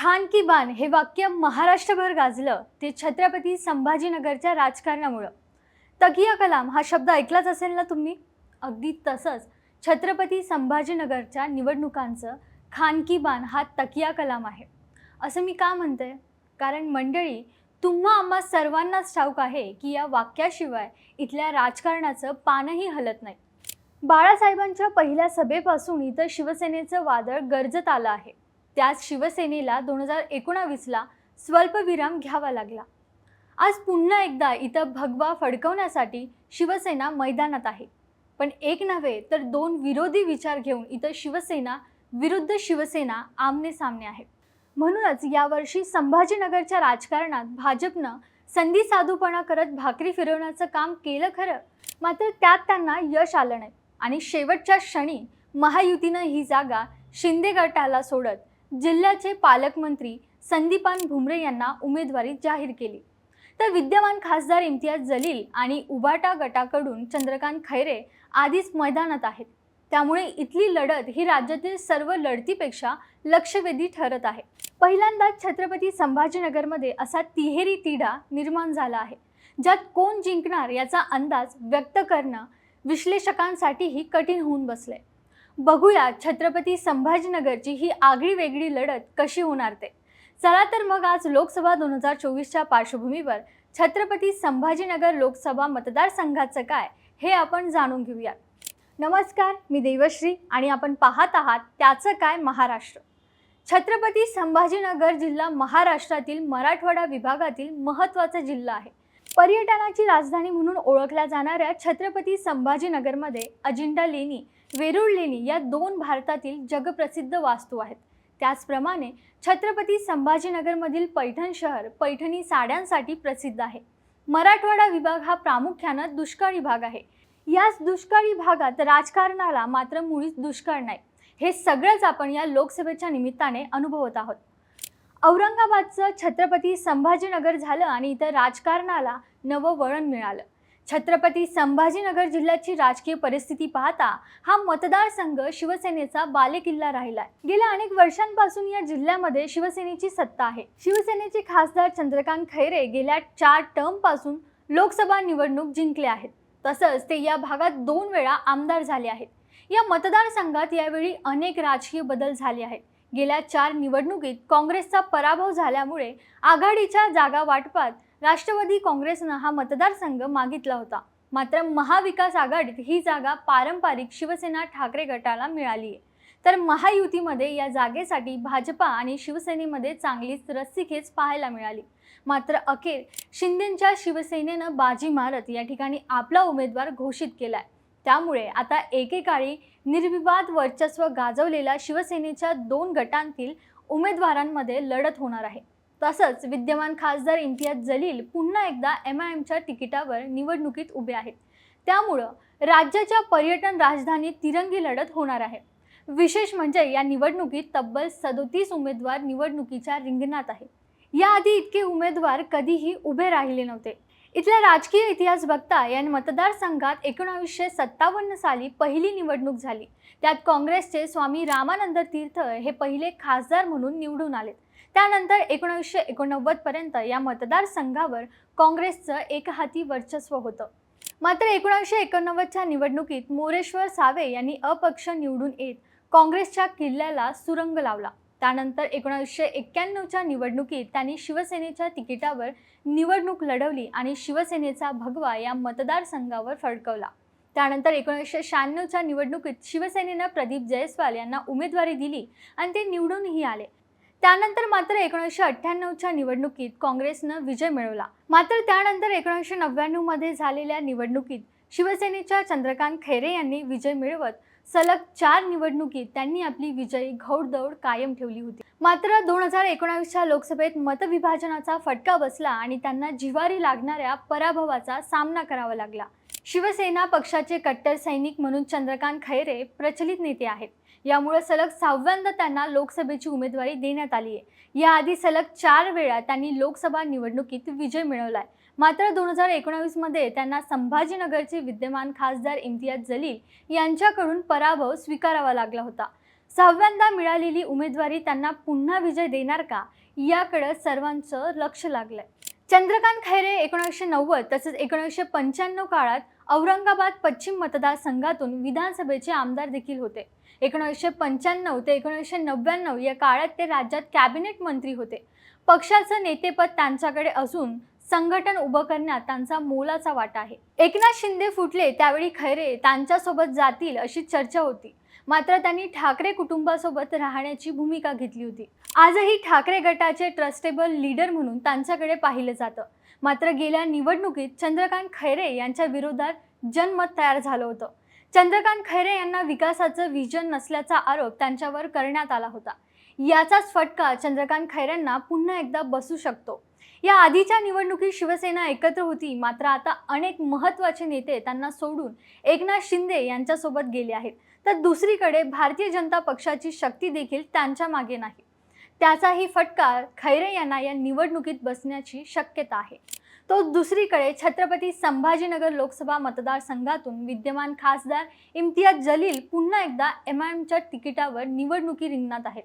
खान की बान हे वाक्य महाराष्ट्रभर गाजलं ते छत्रपती संभाजीनगरच्या राजकारणामुळं. तकिया कलाम हा शब्द ऐकलाच असेल ना तुम्ही? अगदी तसंच छत्रपती संभाजीनगरच्या निवडणुकांचं खान की बान हा तकिया कलाम आहे. असं मी का म्हणते कारण मंडळी तुम्हा आम्हा सर्वांनाच ठाऊक आहे की या वाक्याशिवाय इथल्या राजकारणाचं पानही हलत नाही. बाळासाहेबांच्या पहिल्या सभेपासून इथं शिवसेनेचं वादळ गरजत आलं आहे. त्याच शिवसेनेला दोन हजार एकोणावीसला स्वल्पविराम घ्यावा लागला. आज पुन्हा एकदा इथं भगवा फडकवण्यासाठी शिवसेना मैदानात आहे. पण एक नव्हे तर दोन विरोधी विचार घेऊन इथं शिवसेना विरुद्ध शिवसेना आमने सामने आहे. म्हणूनच यावर्षी संभाजीनगरच्या राजकारणात भाजपनं संधी साधूपणा करत भाकरी फिरवण्याचं काम केलं खरं मात्र त्यात त्यांना यश आलं नाही. आणि शेवटच्या क्षणी महायुतीनं ही जागा शिंदे गटाला सोडत जिल्ह्याचे पालकमंत्री संदीपान भुमरे यांना उमेदवारी जाहीर केली. तर विद्यमान खासदार इम्तियाज जलील आणि उबाटा गटाकडून चंद्रकांत खैरे आधीच मैदानात आहेत. त्यामुळे इथली लढत ही राज्यातील सर्व लढतीपेक्षा लक्षवेधी ठरत आहे. पहिल्यांदाच छत्रपती संभाजीनगरमध्ये असा तिहेरी तिढा निर्माण झाला आहे ज्यात कोण जिंकणार याचा अंदाज व्यक्त करणं विश्लेषकांसाठीही कठीण होऊन बसलंय. बघूया छत्रपती संभाजीनगरची ही आगळी वेगळी लढत कशी होणार ते. चला तर मग आज लोकसभा दोन हजार चोवीसच्या पार्श्वभूमीवर छत्रपती संभाजीनगर लोकसभा मतदारसंघाचं काय हे आपण जाणून घेऊया. नमस्कार मी देवश्री आणि आपण पाहत आहात त्याचं काय महाराष्ट्र. छत्रपती संभाजीनगर जिल्हा महाराष्ट्रातील मराठवाडा विभागातील महत्त्वाचा जिल्हा आहे. पर्यटनाची राजधानी म्हणून ओळखल्या जाणाऱ्या छत्रपती संभाजीनगरमध्ये अजिंठा लेणी वेरूळ लेणी या दोन भारतातील जगप्रसिद्ध वास्तू आहेत. त्याचप्रमाणे छत्रपती संभाजीनगरमधील पैठण शहर पैठणी साड्यांसाठी प्रसिद्ध आहे. मराठवाडा विभाग हा प्रामुख्यानं दुष्काळी भाग आहे. याच दुष्काळी भागात राजकारणाला मात्र मुळीच दुष्काळ नाही. हे सगळंच आपण या लोकसभेच्या निमित्ताने अनुभवत आहोत. औरंगाबादचं छत्रपती संभाजीनगर झालं आणि इथं राजकारणाला नवं वळण मिळालं. छत्रपती संभाजीनगर जिल्ह्याची राजकीय परिस्थिती पाहता हा मतदारसंघ शिवसेनेचा बालेकिल्ला राहिलाय. गेल्या अनेक वर्षांपासून या जिल्ह्यामध्ये शिवसेनेची सत्ता आहे. शिवसेनेचे खासदार चंद्रकांत खैरे गेल्या चार टर्मपासून लोकसभा निवडणूक जिंकले आहेत. तसंच ते या भागात दोन वेळा आमदार झाले आहेत. या मतदारसंघात यावेळी अनेक राजकीय बदल झाले आहेत. गेल्या चार निवडणुकीत काँग्रेसचा पराभव झाल्यामुळे आघाडीच्या जागा वाटपात राष्ट्रवादी काँग्रेसनं हा मतदारसंघ मागितला होता. मात्र महाविकास आघाडीत ही जागा पारंपरिक शिवसेना ठाकरे गटाला मिळाली आहे तर महायुतीमध्ये या जागेसाठी भाजपा आणि शिवसेनेमध्ये चांगलीच रस्सीखेच पाहायला मिळाली. मात्र अखेर शिंदेंच्या शिवसेनेनं बाजी मारत या ठिकाणी आपला उमेदवार घोषित केला आहे त्यामुळे आता एकेकाळी निर्विवाद वर्चस्व गाजवलेल्या शिवसेनेच्या दोन गटांतील उमेदवारांमध्ये लढत होणार आहे. तसंच विद्यमान खासदार इम्तियाज जलील पुन्हा एकदा एम आय एमच्या तिकिटावर निवडणुकीत उभे आहेत. त्यामुळं राज्याच्या पर्यटन राजधानीत तिरंगी लढत होणार आहे. विशेष म्हणजे या निवडणुकीत तब्बल सदोतीस उमेदवार निवडणुकीच्या रिंगणात आहे याआधी इतके उमेदवार कधीही उभे राहिले नव्हते. इथला राजकीय इतिहास बघता या मतदारसंघात एकोणावीसशे सत्तावन्न साली पहिली निवडणूक झाली. त्यात काँग्रेसचे स्वामी रामानंद तीर्थ हे पहिले खासदार म्हणून निवडून आले त्यानंतर एकोणावीसशे एकोणनव्वद पर्यंत या मतदारसंघावर काँग्रेसचं एकहाती वर्चस्व होतं. मात्र एकोणावीसशे एकोणनव्वदच्या निवडणुकीत मोरेश्वर सावे यांनी अपक्ष निवडून येत काँग्रेसच्या किल्ल्याला सुरंग लावला. त्यानंतर एकोणीसशे एक्क्याण्णवच्या निवडणुकीत त्यांनी शिवसेनेच्या तिकिटावर निवडणूक लढवली आणि शिवसेनेचा भगवा या मतदारसंघावर फडकवला. त्यानंतर एकोणीसशे शहाण्णवच्या निवडणुकीत शिवसेनेनं प्रदीप जयस्वाल यांना उमेदवारी दिली आणि ते निवडूनही आले. त्यानंतर मात्र एकोणीसशे अठ्ठ्याण्णवच्या निवडणुकीत काँग्रेसनं विजय मिळवला. मात्र त्यानंतर एकोणीसशे नव्याण्णवमध्ये झालेल्या निवडणुकीत शिवसेनेच्या चंद्रकांत खैरे यांनी विजय मिळवत सलग चार निवडणुकीत त्यांनी आपली विजयी घौडदौड कायम ठेवली होती. मात्र दोन हजार एकोणावीसच्या लोकसभेत मतविभाजनाचा फटका बसला आणि त्यांना जिवारी लागणाऱ्या पराभवाचा सामना करावा लागला. शिवसेना पक्षाचे कट्टर सैनिक म्हणून चंद्रकांत खैरे प्रचलित नेते आहेत. यामुळे सलग सहाव्यांदा त्यांना लोकसभेची उमेदवारी देण्यात आली आहे याआधी सलग चार वेळा त्यांनी लोकसभा निवडणुकीत विजय मिळवलाय. मात्र दोन हजार एकोणावीसमध्ये त्यांना संभाजीनगरचे विद्यमान खासदार इम्तियाज जलील यांच्याकडून पराभव स्वीकारावा लागला होता. सहाव्यांदा मिळालेली उमेदवारी त्यांना पुन्हा विजय देणार का? याकडे सर्वांचं लक्ष लागलंय. चंद्रकांत खैरे एकोणीसशे नव्वद तसेच एकोणीसशे पंच्याण्णव काळात औरंगाबाद पश्चिम मतदारसंघातून विधानसभेचे आमदार देखील होते. एकोणीसशे पंच्याण्णव ते एकोणीसशे नव्याण्णव या काळात ते राज्यात कॅबिनेट मंत्री होते. पक्षाचं नेतेपद त्यांच्याकडे असून संघटन उभं करण्यात त्यांचा मोलाचा वाटा आहे. एकनाथ शिंदे फुटले त्यावेळी खैरे त्यांच्यासोबत जातील अशी चर्चा होती. मात्र त्यांनी ठाकरे कुटुंबासोबत राहण्याची भूमिका घेतली होती. आजही ठाकरे गटाचे ट्रस्टेबल लीडर म्हणून त्यांच्याकडे पाहिलं जातं. मात्र गेल्या निवडणुकीत चंद्रकांत खैरे यांच्या विरोधात जनमत तयार झालं होतं. चंद्रकांत खैरे यांना विकासाचं विजन नसल्याचा आरोप त्यांच्यावर करण्यात आला होता. याचाच फटका चंद्रकांत खैरेंना पुन्हा एकदा बसू शकतो. या आधीच्या निवडणुकीत शिवसेना एकत्र होती. मात्र आता अनेक महत्त्वाचे नेते त्यांना सोडून एकनाथ शिंदे यांच्यासोबत गेले आहेत. तर दुसरीकडे भारतीय जनता पक्षाची शक्ती देखील त्यांच्या मागे नाही. त्याचाही फटका खैरे यांना या निवडणुकीत बसण्याची शक्यता आहे. तो दुसरीकडे छत्रपती संभाजीनगर लोकसभा मतदारसंघातून विद्यमान खासदार इम्तियाज जलील पुन्हा एकदा एम आय एमच्या तिकिटावर निवडणुकी रिंगणात आहेत.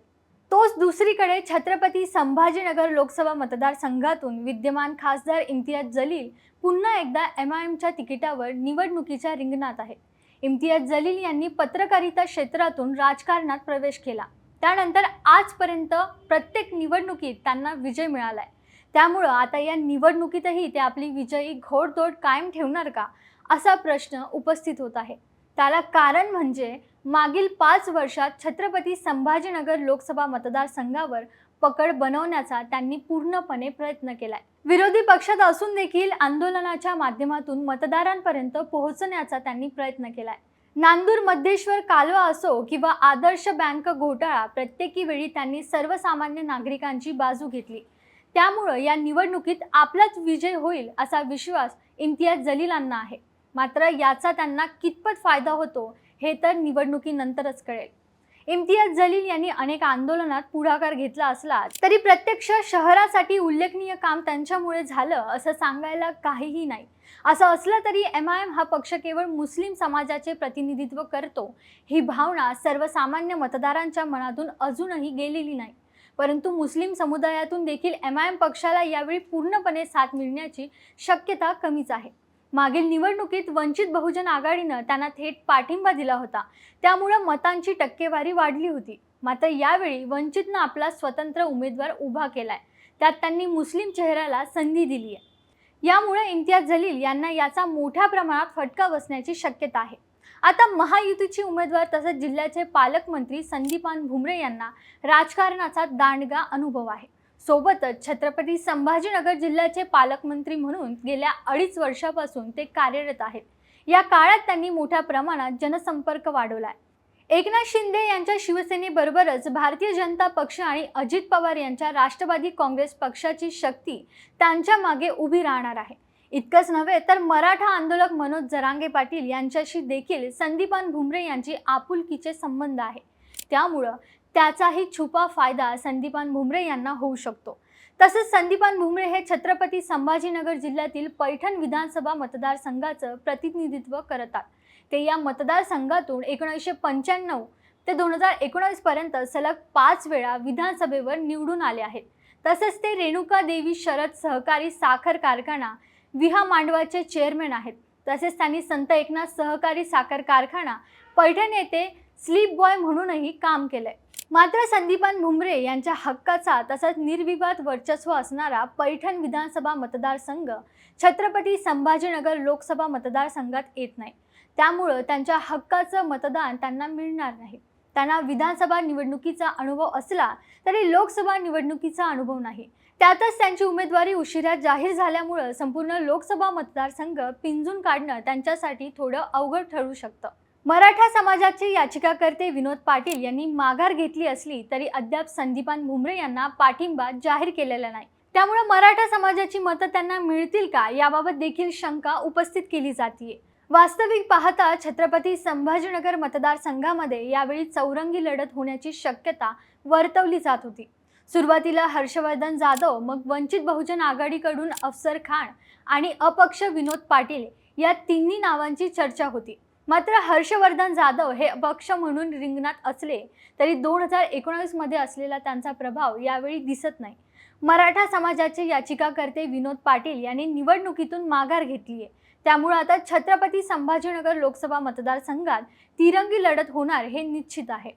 तोच दुसरीकडे छत्रपती संभाजीनगर लोकसभा मतदारसंघातून विद्यमान खासदार इम्तियाज जलील पुन्हा एकदा एम आय एमच्या तिकिटावर निवडणुकीच्या रिंगणात आहे इम्तियाज जलील यांनी पत्रकारिता क्षेत्रातून राजकारणात प्रवेश केला. त्यानंतर आजपर्यंत प्रत्येक निवडणुकीत त्यांना विजय मिळाला आहे त्यामुळं आता या निवडणुकीतही ते आपली विजयी घोडदोड कायम ठेवणार का असा प्रश्न उपस्थित होत आहे. त्याला कारण म्हणजे मागील पाच वर्षात छत्रपती संभाजीनगर लोकसभा मतदारसंघावर पकड बनवण्याचा त्यांनी पूर्णपणे प्रयत्न केलाय. विरोधी पक्षात असून देखील आंदोलनाच्या माध्यमातून मतदारांपर्यंत पोहोचण्याचा त्यांनी प्रयत्न केलाय. नांदूर मध्येश्वर कालवा असो किंवा आदर्श बँक घोटाळा प्रत्येकी वेळी त्यांनी सर्वसामान्य नागरिकांची बाजू घेतली. त्यामुळं या निवडणुकीत आपलाच विजय होईल असा विश्वास इम्तियाज जलीलांना आहे. मात्र याचा त्यांना कितपत फायदा होतो हे तर निवडणुकीनंतरच कळेल. इम्तियाज जलील यांनी अनेक आंदोलनात पुढाकार घेतला असला तरी प्रत्यक्ष शहरासाठी उल्लेखनीय काम त्यांच्यामुळे झालं असं सांगायला काहीही नाही. असं असलं तरी एम आय एम हा पक्ष केवळ मुस्लिम समाजाचे प्रतिनिधित्व करतो ही भावना सर्वसामान्य मतदारांच्या मनातून अजूनही गेलेली नाही. परंतु मुस्लिम समुदायातून देखील एम आय एम पक्षाला यावेळी पूर्णपणे साथ मिळण्याची शक्यता कमीच आहे. मागील निवडणुकीत वंचित बहुजन आघाडीनं त्यांना थेट पाठिंबा दिला होता. त्यामुळं मतांची टक्केवारी वाढली होती. मात्र यावेळी वंचितनं आपला स्वतंत्र उमेदवार उभा केलाय. त्यात त्यांनी मुस्लिम चेहऱ्याला संधी दिली आहे. यामुळे इम्तियाज जलील यांना याचा मोठ्या प्रमाणात फटका बसण्याची शक्यता आहे. आता महायुतीचे उमेदवार तसंच जिल्ह्याचे पालकमंत्री संदीपान भुमरे यांना राजकारणाचा दांडगा अनुभव आहे. सोबतच छत्रपती संभाजीनगर जिल्ह्याचे पालकमंत्री म्हणून गेल्या अडीच वर्षापासून ते कार्यरत आहेत. या काळात त्यांनी मोठ्या प्रमाणात जनसंपर्क वाढवलाय. एकनाथ शिंदे यांच्या शिवसेनेबरोबरच भारतीय जनता पक्ष आणि अजित पवार यांच्या राष्ट्रवादी काँग्रेस पक्षाची शक्ती त्यांच्या मागे उभी राहणार आहे. इतकंच नव्हे तर मराठा आंदोलक मनोज जरांगे पाटील यांच्याशी देखील संदीपान भुमरे यांची आपुलकीचे संबंध आहे. त्यामुळं त्याचाही छुपा फायदा संदीपान भुमरे यांना होऊ शकतो. तसंच संदीपान भुमरे हे छत्रपती संभाजीनगर जिल्ह्यातील पैठण विधानसभा मतदारसंघाचं प्रतिनिधित्व करतात ते या मतदारसंघातून एकोणीसशे पंच्याण्णव ते दोन हजार एकोणीसपर्यंत सलग पाच वेळा विधानसभेवर निवडून आले आहेत. तसेच ते रेणुका देवी शरद सहकारी साखर कारखाना विहा मांडवाचे चेअरमॅन आहेत. तसेच त्यांनी संत एकनाथ सहकारी साखर कारखाना पैठण येथे स्लीप बॉय म्हणूनही काम केलं आहे मात्र संदीपान भुमरे यांच्या हक्काचा तसंच निर्विवाद वर्चस्व असणारा पैठण विधानसभा मतदारसंघ छत्रपती संभाजीनगर लोकसभा मतदारसंघात येत नाही. त्यामुळं त्यांच्या हक्काचं मतदान त्यांना मिळणार नाही. त्यांना विधानसभा निवडणुकीचा अनुभव असला तरी लोकसभा निवडणुकीचा अनुभव नाही. त्यातच त्यांची उमेदवारी उशिरा जाहीर झाल्यामुळं संपूर्ण लोकसभा मतदारसंघ पिंजून काढणं त्यांच्यासाठी थोडं अवघड ठरू शकतं. मराठा समाजाचे याचिकाकर्ते विनोद पाटील यांनी माघार घेतली असली तरी अद्याप संदीपान भुमरे यांना पाठिंबा जाहीर केलेला नाही. त्यामुळे मराठा समाजाची मतं त्यांना मिळतील का याबाबत देखील शंका उपस्थित केली जाते वास्तविक पाहता छत्रपती संभाजीनगर मतदारसंघामध्ये यावेळी चौरंगी लढत होण्याची शक्यता वर्तवली जात होती. सुरुवातीला हर्षवर्धन जाधव मग वंचित बहुजन आघाडीकडून अफसर खान आणि अपक्ष विनोद पाटील या तिन्ही नावांची चर्चा होती. मात्र हर्षवर्धन जाधव हे अपक्ष म्हणून रिंगणात असले तरी दोन हजार एकोणावीसमध्ये असलेला त्यांचा प्रभाव यावेळी दिसत नाही. मराठा समाजाचे याचिकाकर्ते विनोद पाटील यांनी निवडणुकीतून माघार घेतली आहे. त्यामुळे आता छत्रपती संभाजीनगर लोकसभा मतदारसंघात तिरंगी लढत होणार हे निश्चित आहे.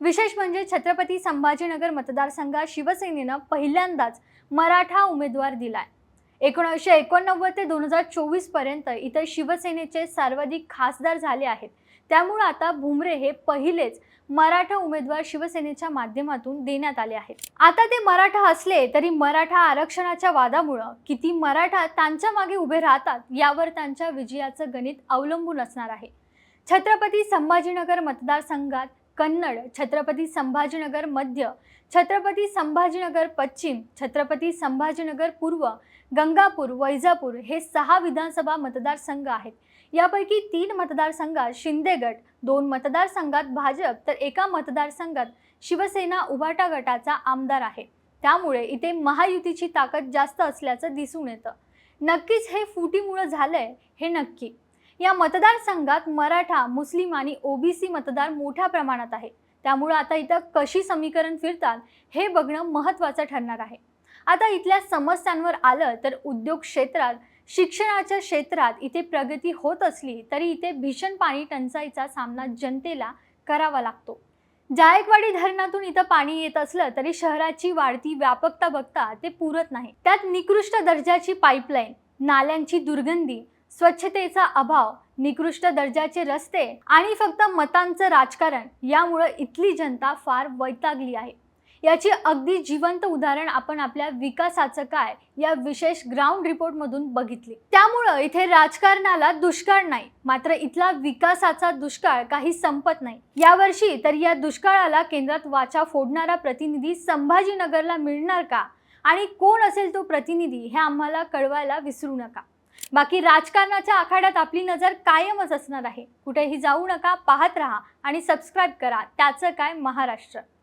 विशेष म्हणजे छत्रपती संभाजीनगर मतदारसंघात शिवसेनेनं पहिल्यांदाच मराठा उमेदवार दिलाय. एकोणीसशे एकोणनव्वद ते दोन हजार चोवीसपर्यंत इतर शिवसेनेचे सर्वाधिक खासदार झाले आहेत. त्यामुळे आता भुमरे हे पहिलेच मराठा उमेदवार शिवसेनेच्या माध्यमातून देण्यात आले आहेत. आता ते मराठा असले तरी मराठा आरक्षणाच्या वादामुळं किती मराठा त्यांच्या मागे उभे राहतात यावर त्यांच्या विजयाचं गणित अवलंबून असणार आहे. छत्रपती संभाजीनगर मतदारसंघात कन्नड छत्रपती संभाजीनगर मध्य छत्रपती संभाजीनगर पश्चिम छत्रपती संभाजीनगर पूर्व गंगापूर वैजापूर हे सहा विधानसभा मतदारसंघ आहेत. यापैकी तीन मतदारसंघात शिंदे गट दोन मतदारसंघात भाजप तर एका मतदारसंघात शिवसेना उभाटा गटाचा आमदार आहे. त्यामुळे इथे महायुतीची ताकद जास्त असल्याचं दिसून येतं. नक्कीच हे फुटीमुळं झालंय हे नक्की. या मतदारसंघात मराठा मुस्लिम आणि ओबीसी मतदार मोठ्या प्रमाणात आहे. त्यामुळे आता इथं कशी समीकरण फिरतात हे बघणं महत्त्वाचं ठरणार आहे. आता इथल्या समस्यांवर आलं तर उद्योग क्षेत्रात शिक्षणाच्या क्षेत्रात इथे प्रगती होत असली तरी इथे भीषण पाणी टंचाईचा सामना जनतेला करावा लागतो. जायकवाडी धरणातून इथं पाणी येत असलं तरी शहराची वाढती व्यापकता बघता ते पुरत नाही. त्यात निकृष्ट दर्जाची पाईपलाईन नाल्यांची दुर्गंधी स्वच्छतेचा अभाव निकृष्ट दर्जाचे रस्ते आणि फक्त मतांचं राजकारण यामुळं इथली जनता फार वैतागली आहे. याची अगदी जिवंत उदाहरण आपण आपल्या विकासाचं काय या विशेष ग्राउंड रिपोर्टमधून बघितली. त्यामुळं इथे राजकारणाला दुष्काळ नाही मात्र इथला विकासाचा दुष्काळ काही संपत नाही. यावर्षी तर या दुष्काळाला केंद्रात वाचा फोडणारा प्रतिनिधी संभाजीनगरला मिळणार का? आणि कोण असेल तो प्रतिनिधी हे आम्हाला कळवायला विसरू नका. बाकी राजकारणाच्या आखाड्यात आपली नजर कायमच असणार आहे. कुठेही जाऊ नका पाहत राहा आणि सबस्क्राईब करा. त्याचं काय महाराष्ट्र.